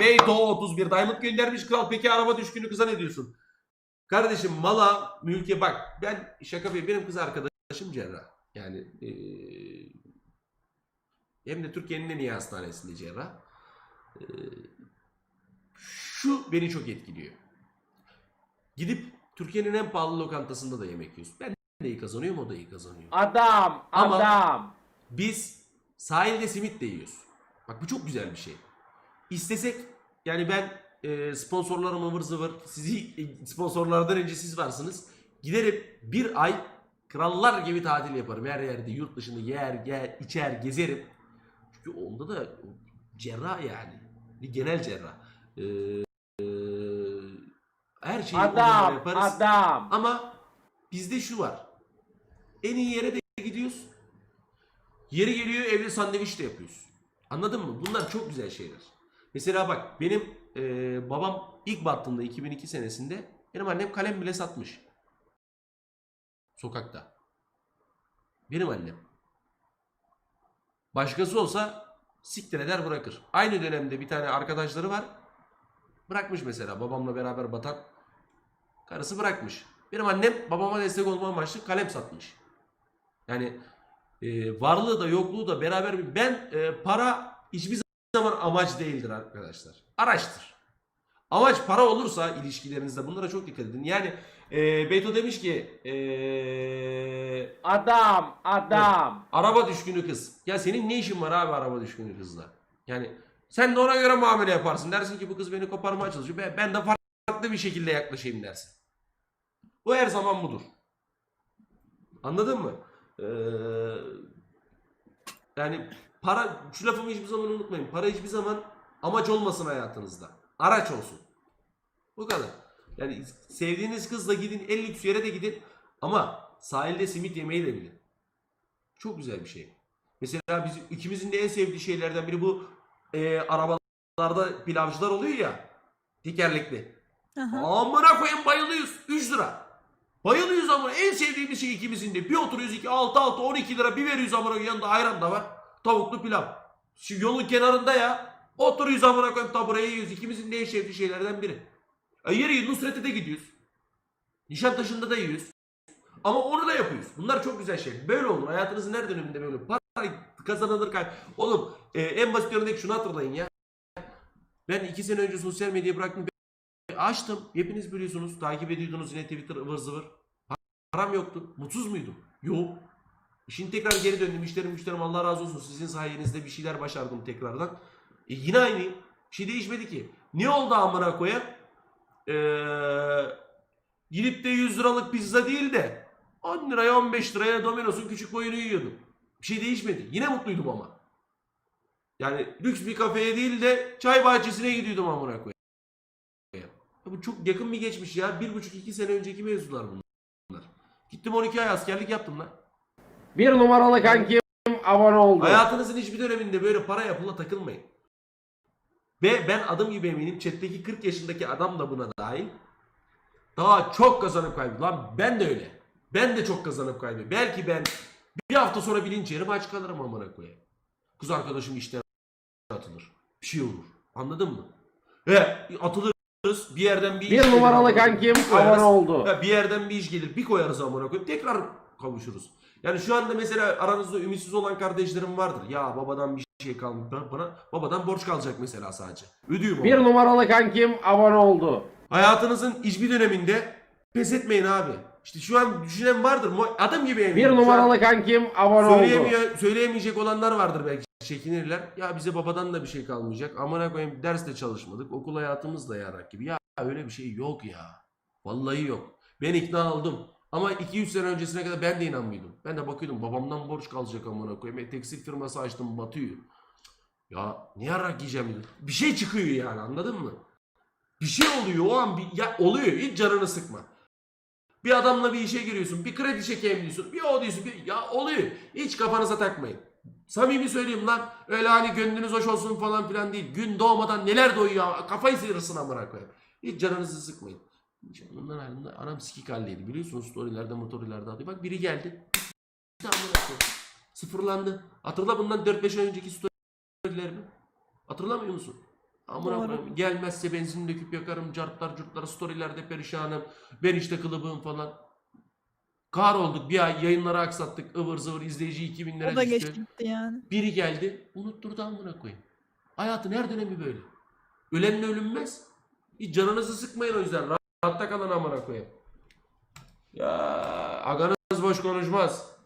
Beyto 31 Diamond göndermiş kral. Peki araba düşkünü kıza ne diyorsun? Kardeşim mala mülke bak ben şaka yapıyorum. Benim kız arkadaşım cerrah. Yani eee, hem de Türkiye'nin en iyi hastanesinde cerrah. Eee, şu beni çok etkiliyor. Gidip Türkiye'nin en pahalı lokantasında da yemek yiyoruz. Ben de iyi kazanıyorum o da iyi kazanıyor. Adam, Ama- adam. Biz sahilde simit de yiyoruz. Bak bu çok güzel bir şey. İstesek yani ben e, sponsorlarım ıvır zıvır sizi e, sponsorlardan önce siz varsınız. Giderim bir ay krallar gibi tatil yaparım. Her yerde yurt dışında yer, ger, içer, gezerim. Çünkü onda da cerrah yani. Bir genel cerrah. Ee, e, her şeyi Adam, yaparız. adam. Ama bizde şu var. En iyi yere de gidiyoruz. Yeri geliyor evde sandviç de yapıyoruz. Anladın mı? Bunlar çok güzel şeyler. Mesela bak benim e, babam ilk battığında 2002 senesinde benim annem kalem bile satmış. Sokakta. Benim annem. Başkası olsa siktir eder bırakır. Aynı dönemde bir tane arkadaşları var. Bırakmış mesela babamla beraber batan. Karısı bırakmış. Benim annem babama destek olma amaçlı kalem satmış. Yani e, varlığı da yokluğu da beraber ben e, para hiçbir zaman amaç değildir arkadaşlar. Araçtır. Amaç para olursa ilişkilerinizde bunlara çok dikkat edin. Yani e, Beto demiş ki e, Adam, adam. araba düşkünü kız. Ya senin ne işin var abi araba düşkünü kızla? Yani sen de ona göre muamele yaparsın. Dersin ki bu kız beni koparmaya çalışıyor. Ben, ben de farklı bir şekilde yaklaşayım dersin. Bu her zaman budur. Anladın mı? Ee, yani para, şu lafımı hiçbir zaman unutmayın. Para hiçbir zaman amaç olmasın hayatınızda. Araç olsun. Bu kadar. Yani sevdiğiniz kızla gidin, en lüks yere de gidin. Ama sahilde simit yemeyi de bilin. Çok güzel bir şey. Mesela biz ikimizin de en sevdiği şeylerden biri bu e, arabalarda pilavcılar oluyor ya. Tekerlekli. Amına koyayım bayılıyoruz. 3 lira. Bayılıyoruz ama en sevdiğimiz şey ikimizin de. Bir oturuyoruz 2 6 6 12 lira bir veriyoruz amına yanında ayran da var. Tavuklu pilav. Şu yolun kenarında ya. Oturuyoruz amına koyayım tabureye yiyoruz. İkimizin de sevdiği şeylerden biri. E yeri Nusret'e de gidiyoruz. Nişantaşı'nda da yiyoruz. Ama onu da yapıyoruz. Bunlar çok güzel şey. Böyle olur. Hayatınızın her döneminde böyle. Para kazanılır kay. Oğlum e, en basit örnek şunu hatırlayın ya. Ben iki sene önce sosyal medyayı bıraktım. Açtım. Hepiniz biliyorsunuz. Takip ediyordunuz yine Twitter ıvır zıvır. Param yoktu. Mutsuz muydum? Yok. Şimdi tekrar geri döndüm. İşlerim müşterim Allah razı olsun. Sizin sayenizde bir şeyler başardım tekrardan. E yine aynı. Bir şey değişmedi ki. Ne oldu amına koyayım? Ee, gidip de 100 liralık pizza değil de 10 liraya 15 liraya Domino's'un küçük boyunu yiyordum. Bir şey değişmedi. Yine mutluydum ama. Yani lüks bir kafeye değil de çay bahçesine gidiyordum amına koyayım. Ya bu çok yakın bir geçmiş ya. Bir buçuk iki sene önceki mevzular bunlar. Gittim 12 ay askerlik yaptım lan. Bir numaralı kankim abone oldu. Hayatınızın hiçbir döneminde böyle para yapıla takılmayın. Ve ben adım gibi eminim chat'teki 40 yaşındaki adam da buna dahil. Daha çok kazanıp kaybediyor. Lan ben de öyle. Ben de çok kazanıp kaybediyorum. Belki ben bir hafta sonra bilinç yerim aç kalırım amına koyayım. Kız arkadaşım işten atılır. Bir şey olur. Anladın mı? He atılırız. Bir yerden bir iş Bir gelir numaralı koyayım. kankim abone oldu. Ya bir yerden bir iş gelir. Bir koyarız amına koyayım. Tekrar kavuşuruz. Yani şu anda mesela aranızda ümitsiz olan kardeşlerim vardır. Ya babadan bir şey. Ben- Bana babadan borç kalacak mesela sadece. Ödüyorum Bir numaralı kankim abone oldu. Hayatınızın hiçbir döneminde pes etmeyin abi. İşte şu an düşünen vardır. Adam gibi eminim. Bir numaralı kankim abone oldu. söyleyemiyor, söyleyemeyecek olanlar vardır belki. Çekinirler. Ya bize babadan da bir şey kalmayacak. Amına koyayım ders de çalışmadık. Okul hayatımız da yarak gibi. Ya öyle bir şey yok ya. Vallahi yok. Ben ikna oldum. Ama 2-3 sene öncesine kadar ben de inanmıyordum. Ben de bakıyordum babamdan borç kalacak amına koyayım. E, tekstil firması açtım batıyor. Ya ne yarak yiyeceğim. Bir şey çıkıyor yani anladın mı? Bir şey oluyor o an bir, ya oluyor hiç canını sıkma. Bir adamla bir işe giriyorsun. Bir kredi çekeyim diyorsun. Bir o diyorsun. Bir, ya oluyor. Hiç kafanıza takmayın. Samimi söyleyeyim lan. Öyle hani gönlünüz hoş olsun falan filan değil. Gün doğmadan neler doğuyor. Kafayı sıyırsın amına koyayım. Hiç canınızı sıkmayın. Bunlar halinde anam sikik haldeydi. Biliyorsunuz storylerde motorilerde atıyor. Bak biri geldi. Sıfırlandı. Hatırla bundan 4-5 ay önceki storylerimi. Hatırlamıyor musun? Amına koyayım. Gelmezse benzin döküp yakarım. Cartlar curtlar storylerde perişanım. Ben işte kılıbığım falan. Kar olduk. Bir ay yayınları aksattık. ıvır zıvır izleyici 2000 lira O da düştü. geçti gitti yani. Biri geldi. Unutturdu amına koyayım. Hayatın her dönemi böyle. Ölenle ölünmez. Hiç canınızı sıkmayın o yüzden. Rahatta kalın amına koyayım. Ya aganız boş konuşmaz.